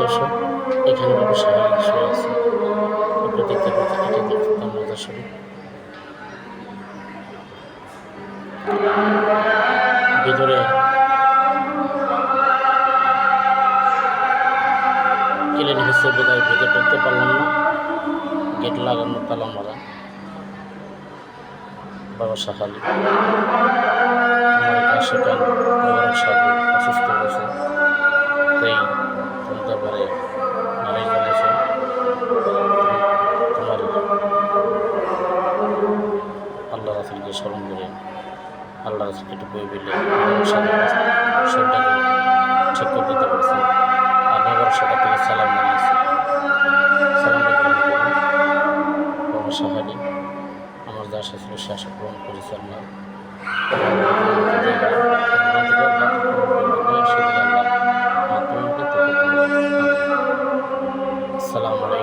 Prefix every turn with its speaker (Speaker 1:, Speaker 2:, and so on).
Speaker 1: দর্শক এখানে সাহায্য শুয়ে আছে। আপনারা দেখতে পাচ্ছেন এটা দেখতাম মাজার শরীফ ভিতরে ক্লিন হচ্ছে বোধহয় ভেতরে ঢুকতে পারলাম না। গেট লাগানো তালা মারা বাবা সাহালি আমার কাছে রাসুলকে স্মরণ করে আল্লাহ রাসুলকে একটু বই পেলে শরীরটাকে করে দিতে পারছি আর সেটা থেকে সালাম আমার যা আশা সে আশা পূরণ করেছে আমরা সালাম